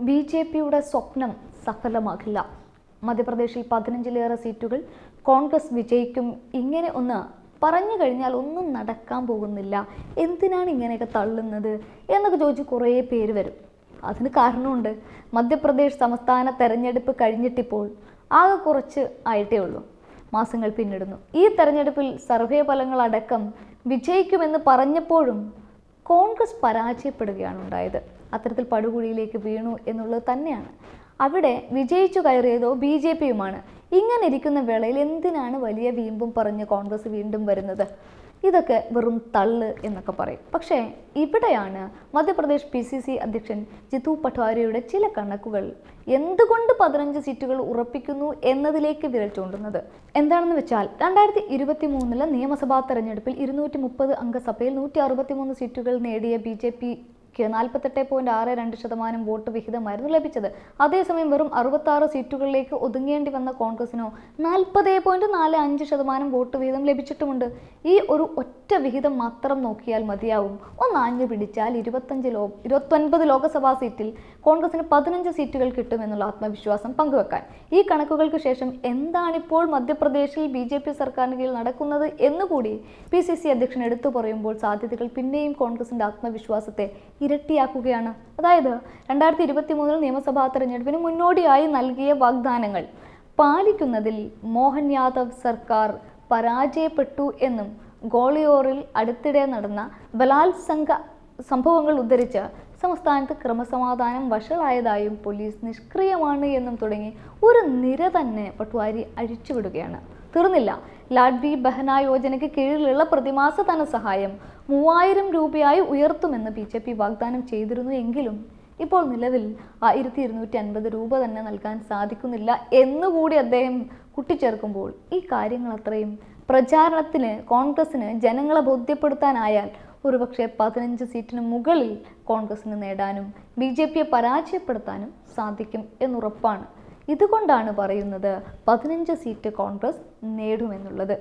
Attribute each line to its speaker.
Speaker 1: B J പിയുടെ സ്വപ്നം സഫലമാകില്ല. മധ്യപ്രദേശിൽ പതിനഞ്ചിലേറെ സീറ്റുകൾ കോൺഗ്രസ് വിജയിക്കും. ഇങ്ങനെ ഒന്ന് പറഞ്ഞു കഴിഞ്ഞാൽ ഒന്നും നടക്കാൻ പോകുന്നില്ല. എന്തിനാണ് ഇങ്ങനെയൊക്കെ തള്ളുന്നത്? എന്നൊക്കെ ചോദിച്ച് കുറേ പേര് വരും. അതിന് കാരണമുണ്ട്. മധ്യപ്രദേശ് സംസ്ഥാന തെരഞ്ഞെടുപ്പ് കഴിഞ്ഞിട്ടിപ്പോൾ ആകെ കുറച്ച് ആയിട്ടേ ഉള്ളൂ. മാസങ്ങൾ പിന്നിടുന്നു. ഈ തെരഞ്ഞെടുപ്പിൽ സർവേ ഫലങ്ങളടക്കം വിജയിക്കുമെന്ന് പറഞ്ഞപ്പോഴും കോൺഗ്രസ് പരാജയപ്പെടുകയാണ് ഉണ്ടായത്. അത്തരത്തിൽ പടുകുഴിയിലേക്ക് വീണു എന്നുള്ളത് തന്നെയാണ്. അവിടെ വിജയിച്ചു കയറിയതോ ബി ജെ പിയുമാണ്. ഇങ്ങനെ ഇരിക്കുന്ന വേളയിൽ എന്തിനാണ് വലിയ വീമ്പും പറഞ്ഞ് കോൺഗ്രസ് വീണ്ടും വരുന്നത്? ഇതൊക്കെ വെറും തള്ള് എന്നൊക്കെ പറയും. പക്ഷേ ഇവിടെയാണ് മധ്യപ്രദേശ് പി സി സി അധ്യക്ഷൻ ജിതു പട്വാരിയുടെ ചില കണക്കുകൾ എന്തുകൊണ്ട് പതിനഞ്ച് സീറ്റുകൾ ഉറപ്പിക്കുന്നു എന്നതിലേക്ക് വിരൽ ചൂണ്ടുന്നത്. എന്താണെന്ന് വെച്ചാൽ രണ്ടായിരത്തി ഇരുപത്തി മൂന്നിലെ നിയമസഭാ തെരഞ്ഞെടുപ്പിൽ ഇരുന്നൂറ്റി മുപ്പത് അംഗസഭയിൽ നൂറ്റി അറുപത്തി മൂന്ന് സീറ്റുകൾ നേടിയ ബി ജെ പിക്ക് നാൽപ്പത്തെട്ട് പോയിന്റ് ആറ് രണ്ട് ശതമാനം വോട്ട് വിഹിതമായിരുന്നു ലഭിച്ചത്. അതേസമയം വെറും അറുപത്താറ് സീറ്റുകളിലേക്ക് ഒതുങ്ങേണ്ടി വന്ന കോൺഗ്രസിനോ നാൽപ്പത് പോയിന്റ് നാല് അഞ്ച് ശതമാനം വോട്ട് വിഹിതം ലഭിച്ചിട്ടുമുണ്ട്. ഈ ഒരു ഒറ്റ വിഹിതം മാത്രം നോക്കിയാൽ മതിയാവും. ഒന്ന് ആഞ്ഞു പിടിച്ചാൽ ഇരുപത്തഞ്ച് ലോ ഇരുപത്തൊൻപത് ലോക്സഭാ സീറ്റിൽ കോൺഗ്രസിന് പതിനഞ്ച് സീറ്റുകൾ കിട്ടുമെന്നുള്ള ആത്മവിശ്വാസം പങ്കുവെക്കാൻ. ഈ കണക്കുകൾക്ക് ശേഷം എന്താണിപ്പോൾ മധ്യപ്രദേശിൽ ബി ജെ പി സർക്കാരിന് കീഴിൽ നടക്കുന്നത് എന്നുകൂടി പി സി സി അധ്യക്ഷൻ എടുത്തു പറയുമ്പോൾ സാധ്യതകൾ പിന്നെയും കോൺഗ്രസിന്റെ ആത്മവിശ്വാസത്തെ ഇരട്ടിയാക്കുകയാണ്. അതായത് രണ്ടായിരത്തി ഇരുപത്തി മൂന്നിൽ നിയമസഭാ തെരഞ്ഞെടുപ്പിന് മുന്നോടിയായി നൽകിയ വാഗ്ദാനങ്ങൾ. പാലിക്കുന്നതിൽ മോഹൻ യാദവ് സർക്കാർ പരാജയപ്പെട്ടു എന്നും ഗോളിയോറിൽ അടുത്തിടെ നടന്ന ബലാത്സംഗ സംഭവങ്ങൾ ഉദ്ധരിച്ച് സംസ്ഥാനത്ത് ക്രമസമാധാനം വഷളായതായും പോലീസ് നിഷ്ക്രിയമാണ് എന്നും തുടങ്ങി ഒരു നിര തന്നെ പട്വാരി അഴിച്ചുവിടുകയാണ്. തീർന്നില്ല. ലാഡ്ബി ബഹന യോജനയ്ക്ക് കീഴിലുള്ള പ്രതിമാസ ധനസഹായം മൂവായിരം രൂപയായി ഉയർത്തുമെന്ന് ബി ജെ പി വാഗ്ദാനം ചെയ്തിരുന്നു എങ്കിലും ഇപ്പോൾ നിലവിൽ ആയിരത്തി ഇരുന്നൂറ്റി അൻപത് രൂപ തന്നെ നൽകാൻ സാധിക്കുന്നില്ല എന്നുകൂടി അദ്ദേഹം കൂട്ടിച്ചേർക്കുമ്പോൾ ഈ കാര്യങ്ങൾ അത്രയും പ്രചാരണത്തിന് കോൺഗ്രസിന് ജനങ്ങളെ ബോധ്യപ്പെടുത്താനായാൽ ഒരുപക്ഷെ പതിനഞ്ച് സീറ്റിന് മുകളിൽ കോൺഗ്രസിന് നേടാനും ബി ജെ പിയെ പരാജയപ്പെടുത്താനും സാധിക്കും എന്നുറപ്പാണ്. ഇതുകൊണ്ടാണ് പറയുന്നത് പതിനഞ്ച് സീറ്റ് കോൺഗ്രസ് നേടുമെന്നുള്ളത്.